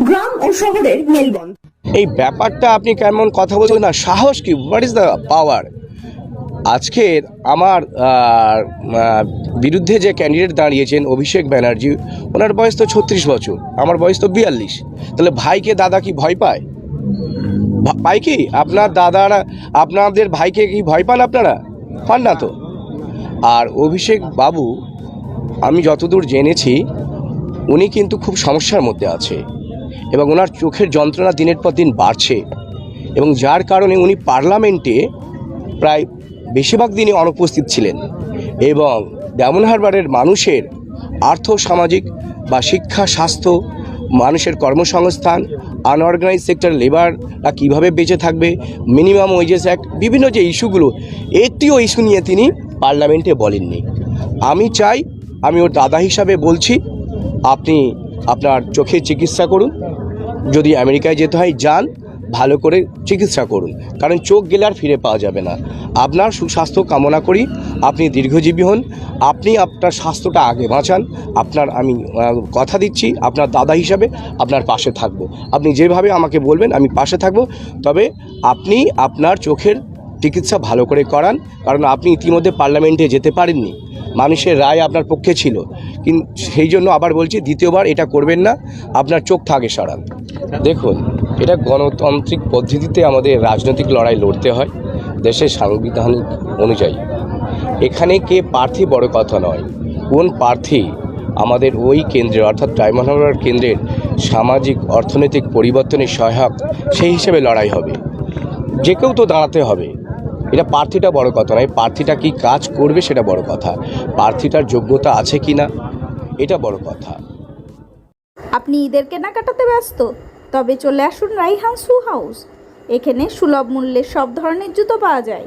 গ্রাম এই ব্যাপারটা আপনি কেমন কথা বলছেন না? সাহস কি? হোয়াট ইজ দ্য পাওয়ার আজকের আমার বিরুদ্ধে যে ক্যান্ডিডেট দাঁড়িয়েছেন অভিষেক ব্যানার্জি, ওনার বয়স তো ছত্রিশ বছর, আমার বয়স তো বিয়াল্লিশ। তাহলে ভাইকে দাদা কি ভয় পায়? পায় কি? আপনার দাদারা, আপনাদের ভাইকে কি ভয় পান আপনারা? পান না তো। আর অভিষেক বাবু, আমি যতদূর জেনেছি, উনি কিন্তু খুব সমস্যার মধ্যে আছে এবং ওনার চোখের যন্ত্রণা দিনের পর দিন বাড়ছে এবং যার কারণে উনি পার্লামেন্টে প্রায় বেশিরভাগ দিনই অনুপস্থিত ছিলেন এবং ডায়মন হারবারের মানুষের আর্থ, সামাজিক বা শিক্ষা, স্বাস্থ্য, মানুষের কর্মসংস্থান আনঅর্গানাইজ সেক্টর লেবাররা কীভাবে বেঁচে থাকবে মিনিমাম ওয়েজেস অ্যাক্ট বিভিন্ন যে ইস্যুগুলো, একটিও ইস্যু নিয়ে তিনি পার্লামেন্টে বলেননি। আমি চাই, আমি ওর দাদা হিসাবে বলছি, আপনি আপনার চোখের চিকিৎসা করুন। যদি আমেরিকায় যেতে হয়, যান। ভালো করে চিকিৎসা করুন। কারণ চোখ গেলে আর ফিরে পাওয়া যাবে না। আপনার সুস্বাস্থ্য কামনা করি। আপনি দীর্ঘজীবী হন। আপনি আপনার স্বাস্থ্যটা আগে বাঁচান। আপনার আমি কথা দিচ্ছি। আপনার দাদা হিসাবে আপনার পাশে থাকব। আপনি যেভাবে আমাকে বলবেন, আমি পাশে থাকব। তবে আপনি আপনার চোখের চিকিৎসা ভালো করে করান। কারণ আপনি ইতিমধ্যে পার্লামেন্টে যেতে পারেননি। মানুষের রায় আপনার পক্ষে ছিল। কিন্তু সেই জন্য আবার বলছি, দ্বিতীয়বার এটা করবেন না। আপনার চোখ থাকে সরান। দেখুন এটা গণতান্ত্রিক পদ্ধতিতে আমাদের রাজনৈতিক লড়াই লড়তে হয় দেশের সাংবিধানিক অনুযায়ী। এখানে কে প্রার্থী বড় কথা নয়। কোন প্রার্থী আমাদের ওই কেন্দ্রে, অর্থাৎ ডায়মন্ড কেন্দ্রের সামাজিক, অর্থনৈতিক পরিবর্তনের সহায়ক, সেই হিসেবে লড়াই হবে। যে কেউ তো দাঁড়াতে হবে। এটা প্রার্থীটা বড় কথা নয়। প্রার্থীটা কি কাজ করবে সেটা বড় কথা। প্রার্থীটার যোগ্যতা আছে কি না এটা বড় কথা। আপনি ঈদের কেনাকাটাতে ব্যস্ত? তবে চলে আসুন রাইহান সু হাউস। এখানে সুলভ মূল্যে সব ধরনের জুতো পাওয়া যায়।